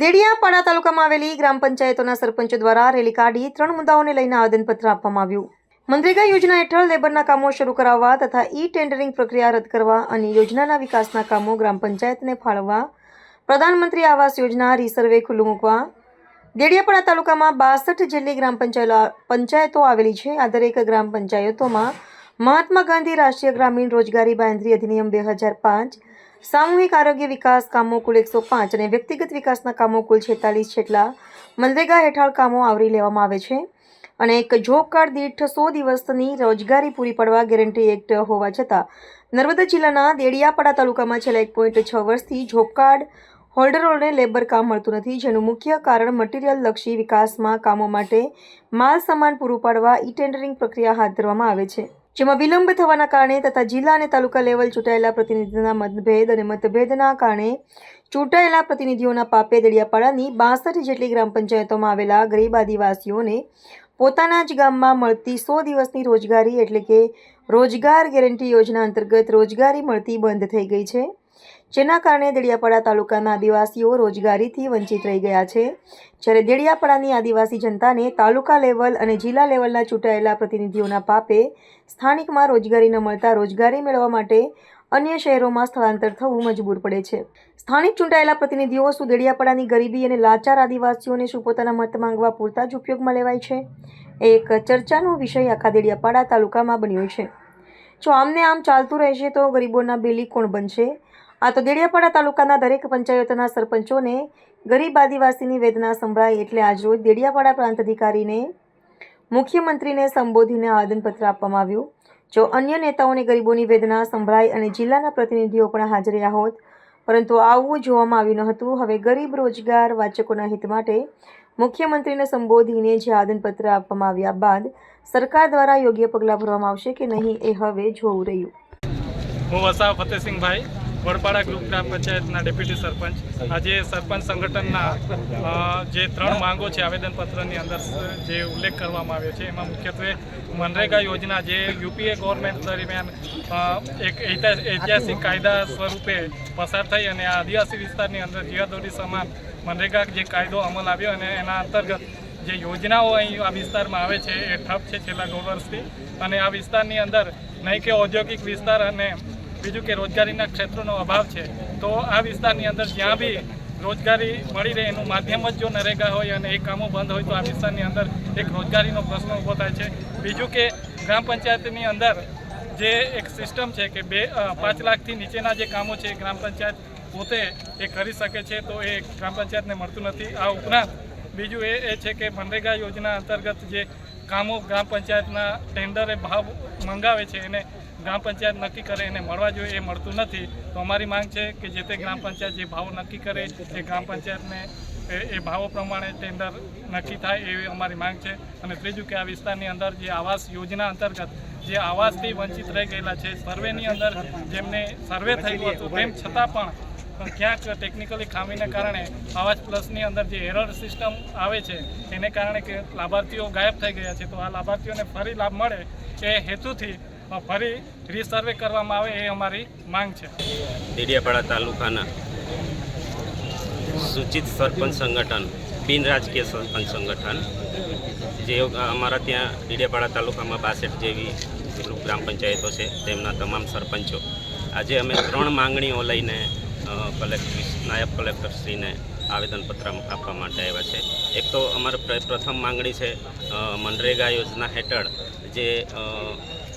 દેડિયાપાડા તાલુકામાં આવેલી ગ્રામ પંચાયતોના સરપંચો દ્વારા રેલી કાઢી ત્રણ મુદ્દાઓને લઈને આવેદનપત્ર આપવામાં આવ્યું. મનરેગા યોજના હેઠળ લેબરના કામો શરૂ કરાવવા તથા ઈ ટેન્ડરિંગ પ્રક્રિયા રદ કરવા અને યોજનાના વિકાસના કામો ગ્રામ પંચાયતને ફાળવવા, પ્રધાનમંત્રી આવાસ યોજના રીસર્વે ખુલ્લું મૂકવા, દેડિયાપાડા તાલુકામાં બાસઠ જેટલી ગ્રામ પંચાયતો આવેલી છે. આ દરેક ગ્રામ પંચાયતોમાં મહાત્મા ગાંધી રાષ્ટ્રીય ગ્રામીણ રોજગારી બાંધરી અધિનિયમ બે હજાર પાંચ સામૂહિક આરોગ્ય વિકાસ કામો કુલ એકસો પાંચ અને વ્યક્તિગત વિકાસના કામો કુલ છેતાલીસ જેટલા મનરેગા હેઠળ કામો આવરી લેવામાં આવે છે. અને એક જોબ કાર્ડ દીઠ સો દિવસની રોજગારી પૂરી પાડવા ગેરંટી એક્ટ હોવા છતાં નર્મદા જિલ્લાના દેડિયાપાડા તાલુકામાં છેલ્લા એક પોઈન્ટ છ વર્ષથી જોબ કાર્ડ હોલ્ડરોને લેબર કામ મળતું નથી, જેનું મુખ્ય કારણ મટીરિયલ લક્ષી વિકાસમાં કામો માટે માલ સામાન પૂરું પાડવા ઈ ટેન્ડરિંગ પ્રક્રિયા હાથ ધરવામાં આવે છે. જેમાં વિલંબ થવાના કારણે તથા જિલ્લા અને તાલુકા લેવલ ચૂંટાયેલા પ્રતિનિધિના મતભેદ અને મતભેદના કારણે ચૂંટાયેલા પ્રતિનિધિઓના પાપે દડિયાપાડાની બાસઠ જેટલી ગ્રામ પંચાયતોમાં આવેલા ગરીબ આદિવાસીઓને પોતાના જ ગામમાં મળતી સો દિવસની રોજગારી એટલે કે રોજગાર ગેરંટી યોજના અંતર્ગત રોજગારી મળતી બંધ થઈ ગઈ છે. જેના કારણે દેડિયાપાડા તાલુકાના આદિવાસીઓ રોજગારીથી વંચિત રહી ગયા છે. જ્યારે દેડિયાપાડાની આદિવાસી જનતાને તાલુકા લેવલ અને જિલ્લા લેવલના ચૂંટાયેલા પ્રતિનિધિઓના પાપે સ્થાનિકમાં રોજગારી ન મળતા રોજગારી મેળવવા માટે અન્ય શહેરોમાં સ્થળાંતર થવું મજબૂર પડે છે. સ્થાનિક ચૂંટાયેલા પ્રતિનિધિઓ શું દેડિયાપાડાની ગરીબી અને લાચાર આદિવાસીઓને શું પોતાના મત માંગવા પૂરતા જ ઉપયોગમાં લેવાય છે? એક ચર્ચાનો વિષય આખા દેડિયાપાડા તાલુકામાં બન્યો છે. જો આમને આમ ચાલતું રહેશે તો ગરીબોના બેલી કોણ બનશે? આ તો દેડિયાપાડા તાલુકાના દરેક પંચાયતોના સરપંચોને ગરીબ આદિવાસીની વેદના સંભળાય એટલે આજરોજ દેડિયાપાડા પ્રાંત અધિકારીને મુખ્યમંત્રીને સંબોધીને આવેદનપત્ર આપવામાં આવ્યું. જો અન્ય નેતાઓને ગરીબોની વેદના સંભળાય અને જિલ્લાના પ્રતિનિધિઓ પણ હાજર રહ્યા હોત, પરંતુ આવું જોવામાં આવ્યું ન હતું, હવે ગરીબ રોજગાર વાચકોના હિત માટે મુખ્યમંત્રીને સંબોધીને જે આવેદનપત્ર આપવામાં આવ્યા બાદ સરકાર દ્વારા યોગ્ય પગલાં ભરવામાં આવશે કે નહીં એ હવે જોવું રહ્યું. હું વસાવ ફતેસિંહભાઈ. વડપાડા ગ્રુપ ગ્રામ પંચાયતના ડેપ્યુટી સરપંચ. આજે સરપંચ સંગઠનના જે ત્રણ માંગો છે આવેદનપત્રની અંદર જે ઉલ્લેખ કરવામાં આવ્યો છે, એમાં મુખ્યત્વે મનરેગા યોજના જે યુપીએ ગવર્મેન્ટ દરમિયાન એક ઐતિહાસિક કાયદા સ્વરૂપે પસાર થઈ અને આ આદિવાસી વિસ્તારની અંદર જીવાદોરી સમાન મનરેગા જે કાયદો અમલ આવ્યો અને એના અંતર્ગત જે યોજનાઓ અહીં આ વિસ્તારમાં આવે છે એ ઠપ છે છેલ્લા દોઢ વર્ષથી. અને આ વિસ્તારની અંદર નહીં કે ઔદ્યોગિક વિસ્તાર અને બીજું કે રોજગારીના ક્ષેત્રોનો અભાવ છે, તો આ વિસ્તારની અંદર જ્યાં બી રોજગારી મળી રહે એનું માધ્યમ જ જો નરેગા હોય અને એ કામો બંધ હોય તો આ વિસ્તારની અંદર એક રોજગારીનો પ્રશ્ન ઊભો થાય છે. બીજું કે ગ્રામ પંચાયતની અંદર જે એક સિસ્ટમ છે કે બે પાંચ લાખથી નીચેના જે કામો છે, ગ્રામ પંચાયત પોતે એ કરી શકે છે, તો એ ગ્રામ પંચાયતને મળતું નથી. આ ઉપરાંત બીજું એ એ છે કે મનરેગા યોજના અંતર્ગત જે કામો ગ્રામ પંચાયતના ટેન્ડરે ભાવ મંગાવે છે, એને ગ્રામ પંચાયત નક્કી કરે એને મળવા જોઈએ, એ મળતું નથી. તો અમારી માંગ છે કે જે તે ગ્રામ પંચાયત જે ભાવ નક્કી કરે, એ ગ્રામ પંચાયતને એ ભાવો પ્રમાણે ટેન્ડર નક્કી થાય એવી અમારી માંગ છે. અને ત્રીજું કે આ વિસ્તારની અંદર જે આવાસ યોજના અંતર્ગત જે આવાસથી વંચિત રહી ગયેલા છે, સર્વેની અંદર જેમને સર્વે થયું હતું, તેમ છતાં પણ ક્યાંક ટેકનિકલી ખામીને કારણે આવાજ પ્લસની અંદર જે એરર સિસ્ટમ આવે છે, એને કારણે કે લાભાર્થીઓ ગાયબ થઈ ગયા છે. તો આ લાભાર્થીઓને ફરી લાભ મળે એ હેતુથી ફરી રીસર્વે કરવામાં આવે એ અમારી માંગ છે. ડેડિયાપાડા તાલુકાના સૂચિત સરપંચ સંગઠન, બિન રાજકીય સરપંચ સંગઠન, જે અમારા ત્યાં ડેડિયાપાડા તાલુકામાં બાસઠ જેવી ગ્રામ પંચાયતો છે, તેમના તમામ સરપંચો. આજે અમે ત્રણ માંગણીઓ લઈને કલેક્ટર નાયબ કલેક્ટરશ્રીને આવેદનપત્ર આપવા માટે આવ્યા છે. એક તો અમારી પ્ર- પ્રથમ માંગણી છે મનરેગા યોજના હેઠળ જે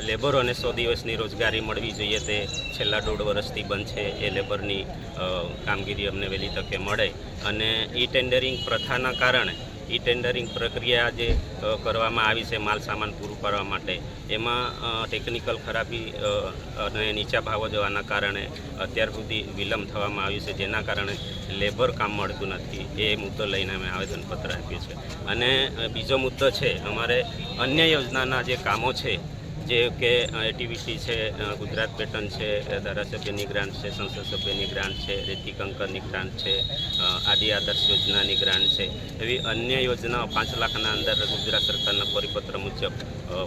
લેબરોને સો દિવસની રોજગારી મળવી જોઈએ તે છેલ્લા દોઢ વર્ષથી બંધ છે, એ લેબરની કામગીરી અમને વહેલી તકે મળે. અને ઈ ટેન્ડરિંગ પ્રથાના કારણે ઈ ટેન્ડરિંગ પ્રક્રિયા જે કરવામાં આવી છે માલ સામાન પૂરું પાડવા માટે, એમાં ટેકનિકલ ખરાબી અને નીચા ભાવો જવાના કારણે અત્યાર સુધી વિલંબ થવામાં આવ્યું છે, જેના કારણે લેબર કામ મળતું નથી, એ મુદ્દો લઈને અમે આવેદનપત્ર આપ્યું છે. અને બીજો મુદ્દો છે, અમારે અન્ય યોજનાના જે કામો છે જે કે એટીવીસી છે ગુજરાત પેટર્ન છે ધારાસભ્યની ગ્રાન્ટ છે, સંસદ સભ્યની ગ્રાન્ટ છે, રેતી કંકરની ગ્રાન્ટ છે આદિ આદર્શ યોજનાની ગ્રાન્ટ છે, એવી અન્ય યોજનાઓ પાંચ લાખના અંદર ગુજરાત સરકારના પરિપત્ર મુજબ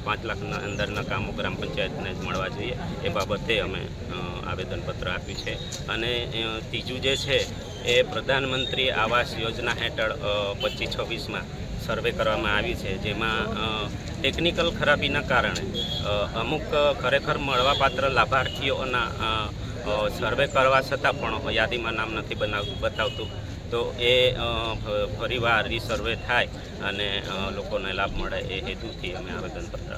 પાંચ લાખના અંદરના કામો ગ્રામ પંચાયતને જ મળવા જોઈએ. એ બાબતે અમે આવેદનપત્ર આપ્યું છે. અને ત્રીજું જે છે એ પ્રધાનમંત્રી આવાસ યોજના હેઠળ પચીસ છવ્વીસમાં સર્વે કરવામાં આવી છે, જેમાં ટેકનિકલ ખરાબીના કારણે અમુક ખરેખર મળવાપાત્ર લાભાર્થીઓના સર્વે કરવા છતાં પણ યાદીમાં નામ નથી બનાવ, બતાવતું. તો એ ફરીવાર રીસર્વે થાય અને લોકોને લાભ મળે એ હેતુથી અમે આવેદનપત્ર